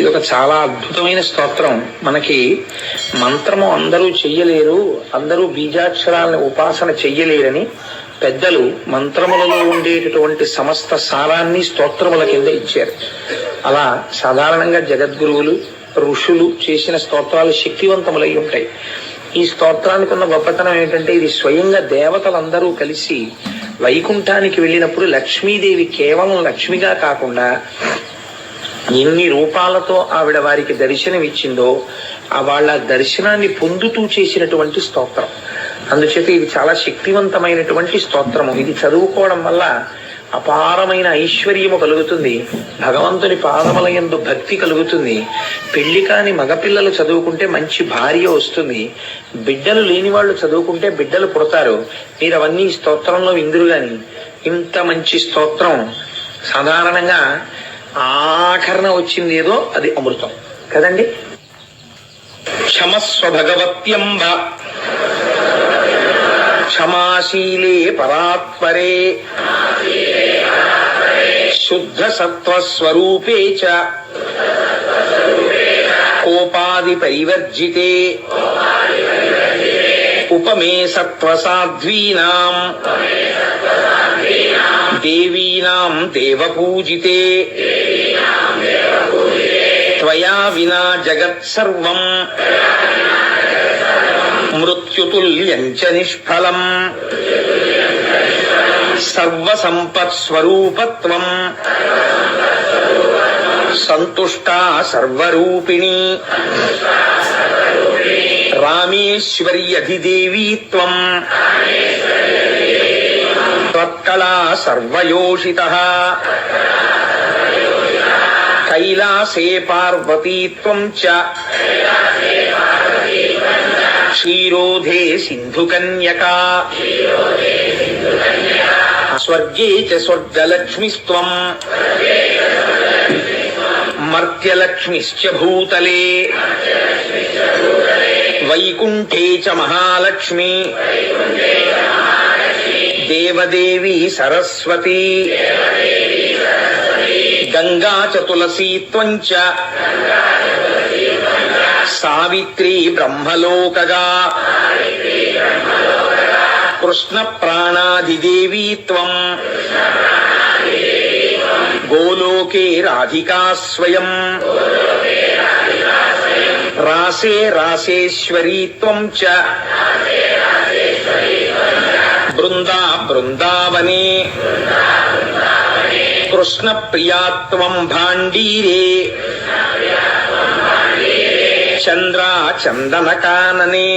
ఇది ఒక చాలా అద్భుతమైన స్తోత్రం. మనకి మంత్రము అందరూ చెయ్యలేరు అందరూ బీజాక్షరాలను ఉపాసన చెయ్యలేరని పెద్దలు మంత్రములలో ఉండేటటువంటి సమస్త సారాన్ని స్తోత్రముల కింద ఇచ్చారు. అలా సాధారణంగా జగద్గురువులు ఋషులు చేసిన స్తోత్రాలు శక్తివంతములై ఉంటాయి. ఈ స్తోత్రానికి ఉన్న గొప్పతనం ఏంటంటే ఇది స్వయంగా దేవతలందరూ కలిసి వైకుంఠానికి వెళ్ళినప్పుడు లక్ష్మీదేవి కేవలం లక్ష్మిగా కాకుండా ఎన్ని రూపాలతో ఆవిడ వారికి దర్శనమిచ్చిందో ఆ వాళ్ళ దర్శనాన్ని పొందుతూ చేసినటువంటి స్తోత్రం. అందుచేత ఇది చాలా శక్తివంతమైనటువంటి స్తోత్రము. ఇది చదువుకోవడం వల్ల అపారమైన ఐశ్వర్యము కలుగుతుంది. భగవంతుని పాదములయందు భక్తి కలుగుతుంది. పెళ్ళి కాని మగపిల్లలు చదువుకుంటే మంచి భార్య వస్తుంది. బిడ్డలు లేని వాళ్ళు చదువుకుంటే బిడ్డలు పుడతారు. మీరు అవన్నీ స్తోత్రంలో విందురు గాని. ఇంత మంచి స్తోత్రం. సాధారణంగా ఆఖరణ వచ్చింది ఏదో అది అమృతం. కదండి? క్షమస్వ భగవత్యంబ క్షమాశీలే పరాత్పరే. శుద్ధ సత్వస్వరూపే చ. కోపాది పరివర్జితే ఉపమే సత్వసాధ్వీనాం. దేవీనాం దేవపూజితే. త్వయా వినా జగత్సర్వం మృత్యుతుల్యం చ నిష్ఫలం. సర్వసంపత్స్వరూపత్వం. సంతుష్టా సర్వరూపిణి. రామేశ్వర్యధిదేవీత్వం. త్వత్కళా సర్వయోషిత. కైలాసే పార్వతీత్వం చ. క్షీరోధే సింధుకన్యకా. స్వర్గే చ స్వర్గలక్ష్మిస్త్వం. మర్త్యలక్ష్మిశ్చ భూతలే. వైకుంఠే చ మహాలక్ష్మి. దేవదేవి సరస్వతి. గంగా చ తులసీ త్వం సావిత్రీ బ్రహ్మలోకగా. కృష్ణ ప్రాణాధిదేవీ త్వం గోలోకే రాధికా స్వయం రాసే రాసేశ్వరీ త్వం చ. బృందా బృందావనే. కృష్ణ ప్రియాత్వం భాండీరే చంద్రా చందన కాననే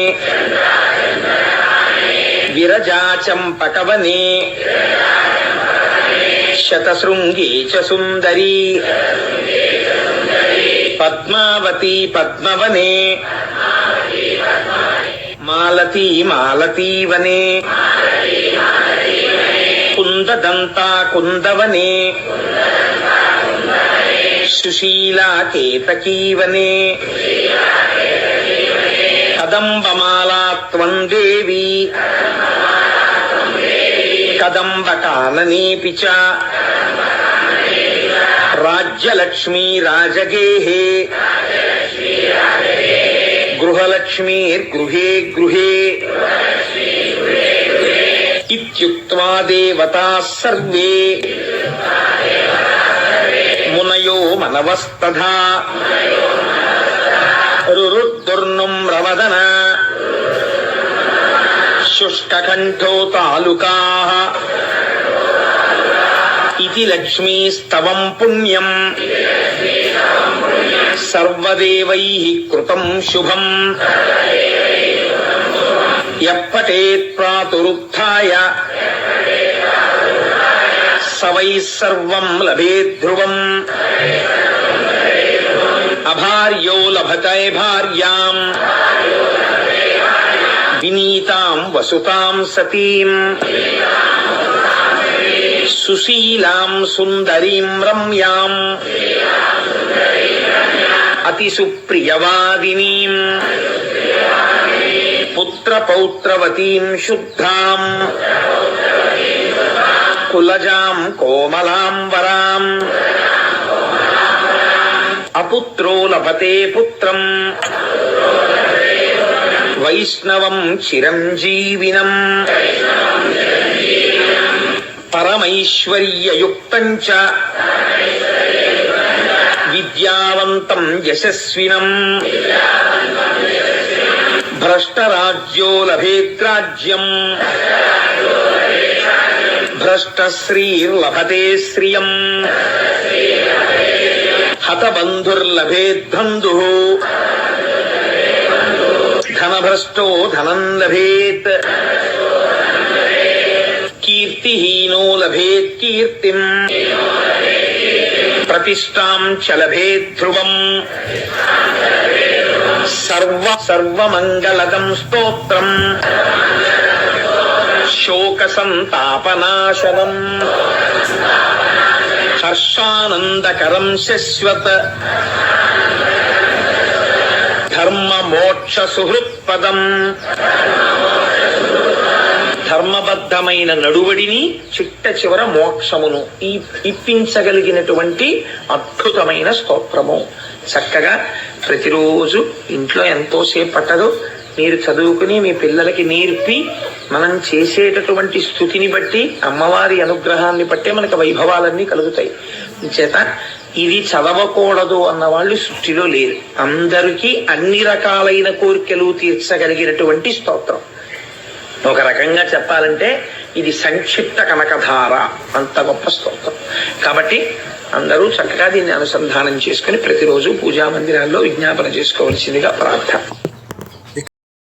విరజా చంపకవనే శతశృంగే చ సుందరీ పద్మావతి పద్మవనే మాలతీ మాలతీవనే కుందదంతా కుందవనే సుశీలా కేతకీవనే కదంబమాలా త్వం దేవి కదంబకాననేపి చ రాజ్యలక్ష్మీ రాజగేహే గృహలక్ష్మీర్గృహే గృహే. ఇత్యుక్త్వా దేవతాः సర్వే మునయో మనవస్తథా రురుద్దుర్నుమ్రవదన శుష్కకంఠో తాలుకాः ఇది లక్ష్మీస్తవం పుణ్యం సర్వదేవై కృతం శుభం యప్పటేత్ ప్రాతురుత్థాయ. స సర్వం లభే ధ్రువం. అభార్యో లభతే భార్యాం. వినీతాం వసుతాం సతీం. సుశీలాం సుందరీం రమ్యాం. అతిసుప్రియవాదినీం పుత్ర పౌత్రవతీం శుద్ధాం కులజాం కోమలాం వరాం అపుత్రో లభతే పుత్రం వైష్ణవం చిరంజీవినం పరమైశ్వర్యయుక్తం చ విద్యావంతం యశస్వినం భ్రష్టరాజ్యో లభేద్రాజ్యం భ్రష్టశ్రీర్లభతే శ్రియం. హతబంధుర్లభేద్బంధు ధనభ్రష్టో ధనం లభేత్. కీర్తిహీనో లభేత్ కీర్తిం. ప్రతిష్టాం చ లభేత్ ధ్రువం సర్వ సర్వమంగళదం స్తోత్రం శోక సంతాపనాశనం హర్షానందకరం శశ్వత ధర్మ మోక్ష సుహృత్పదం ధర్మబద్ధమైన నడువడిని చిట్ట చివర మోక్షమును ఈ ఇప్పించగలిగినటువంటి అద్భుతమైన స్తోత్రము. చక్కగా ప్రతిరోజు ఇంట్లో ఎంతో సేపు పట్టదు. మీరు చదువుకుని మీ పిల్లలకి నేర్పి మనం చేసేటటువంటి స్థుతిని బట్టి అమ్మవారి అనుగ్రహాన్ని బట్టే మనకి వైభవాలన్నీ కలుగుతాయి. చేత ఇది చదవకూడదు అన్న వాళ్ళు సృష్టిలో లేరు. అందరికీ అన్ని రకాలైన కోరికలు తీర్చగలిగినటువంటి స్తోత్రం. ఒక రకంగా చెప్పాలంటే ఇది సంక్షిప్త కనకధార. అంత గొప్ప స్తోత్రం. కాబట్టి అందరూ చక్కగా దీన్ని అనుసంధానం చేసుకుని ప్రతిరోజు పూజా మందిరాల్లో విజ్ఞాపన చేసుకోవలసిందిగా ప్రార్థన.